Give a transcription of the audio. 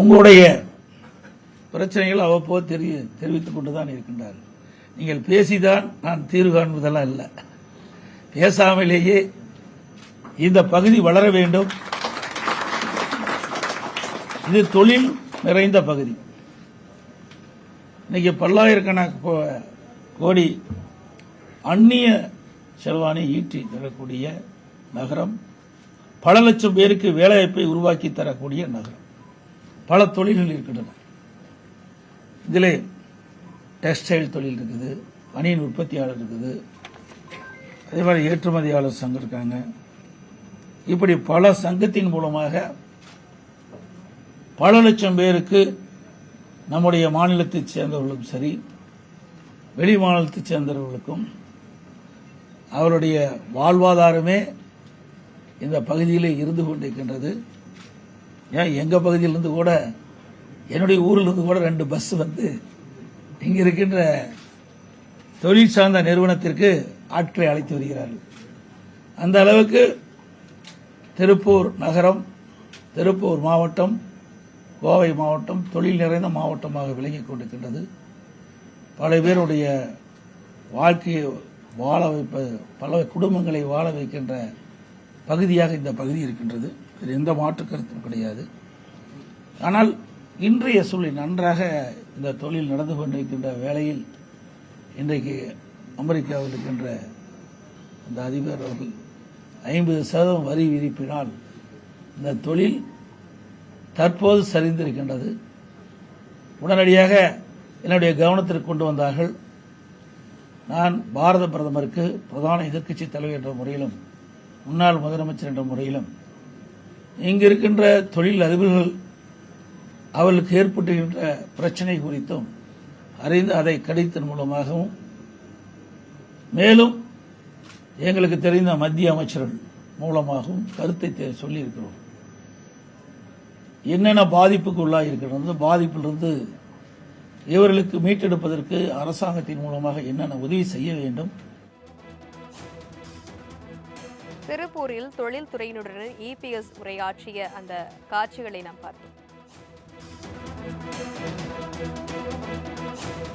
உங்களுடைய பிரச்சனைகள் அவ்வப்போது தெரிய தெரிவித்துக் கொண்டு தான் இருக்கின்றார் நீங்கள் பேசிதான் நான் தீர்வு காண்பதெல்லாம் இல்லை. பேசாமலேயே இந்த பகுதி வளர வேண்டும். இது தொழில் நிறைந்த பகுதி. இன்னைக்கு பல்லாயிரக்கணக்கு கோடி அந்நிய செல்வானை ஈட்டி தரக்கூடிய நகரம் பல லட்சம் பேருக்கு வேலைவாய்ப்பை உருவாக்கி தரக்கூடிய நகரம். பல தொழில்கள் இருக்கின்றன. இதில் டெக்ஸ்டைல் தொழில் இருக்குது பனியின் உற்பத்தியாளர் இருக்குது அதே மாதிரி ஏற்றுமதியாளர் சங்கம் இருக்காங்க. இப்படி பல சங்கத்தின் மூலமாக பல லட்சம் பேருக்கு நம்முடைய மாநிலத்தைச் சேர்ந்தவர்களுக்கும் சரி வெளி மாநிலத்தைச் சேர்ந்தவர்களுக்கும் அவருடைய வாழ்வாதாரமே இந்த பகுதியிலே இருந்து கொண்டிருக்கின்றது. ஏன் எங்கள் பகுதியிலிருந்து கூட என்னுடைய ஊரிலிருந்து கூட ரெண்டு பஸ் வந்து இங்கே இருக்கின்ற தொழில் சார்ந்த நிறுவனத்திற்கு ஆட்களை அழைத்து வருகிறார்கள். அந்த அளவுக்கு திருப்பூர் நகரம் திருப்பூர் மாவட்டம் கோவை மாவட்டம் தொழில் நிறைந்த மாவட்டமாக விளங்கிக் கொண்டிருக்கின்றது. பல பேருடைய வாழ்க்கையை வாழ வைப்ப பல குடும்பங்களை வாழ வைக்கின்ற பகுதியாக இந்த பகுதி இருக்கின்றது. இது எந்த மாற்று கருத்தும் கிடையாது. ஆனால் இன்றைய சூழல் நன்றாக இந்த தொழில் நடந்து கொண்டிருக்கின்ற வேளையில் இன்றைக்கு அமெரிக்காவில் இருக்கின்ற அந்த அதிபர் அவர்கள் ஐம்பது சதவீதம் வரி விதிப்பினால் இந்த தொழில் தற்போது சரிந்திருக்கின்றது. உடனடியாக என்னுடைய கவனத்திற்கு கொண்டு வந்தார்கள். நான் பாரத பிரதமருக்கு பிரதான எதிர்க்கட்சி தலைவர் என்ற முறையிலும் முன்னாள் முதலமைச்சர் என்ற முறையிலும் இங்கு இருக்கின்ற தொழில் அதிபர்கள் அவர்களுக்கு ஏற்பட்டுகின்ற பிரச்சனை குறித்தும் அறிந்து அதை கடித்தன் மூலமாகவும் மேலும் எங்களுக்கு தெரிந்த மத்திய அமைச்சர்கள் மூலமாகவும் கருத்தை சொல்லியிருக்கிறோம். என்னென்ன பாதிப்புக்கு உள்ளாக இருக்கிறது பாதிப்பிலிருந்து இவர்களுக்கு மீட்டெடுப்பதற்கு அரசாங்கத்தின் மூலமாக என்னென்ன உதவி செய்ய வேண்டும் திருப்பூரில் தொழில்துறையினுடன் இபிஎஸ் உரையாற்றிய அந்த காட்சிகளை நாம் பார்த்தோம்.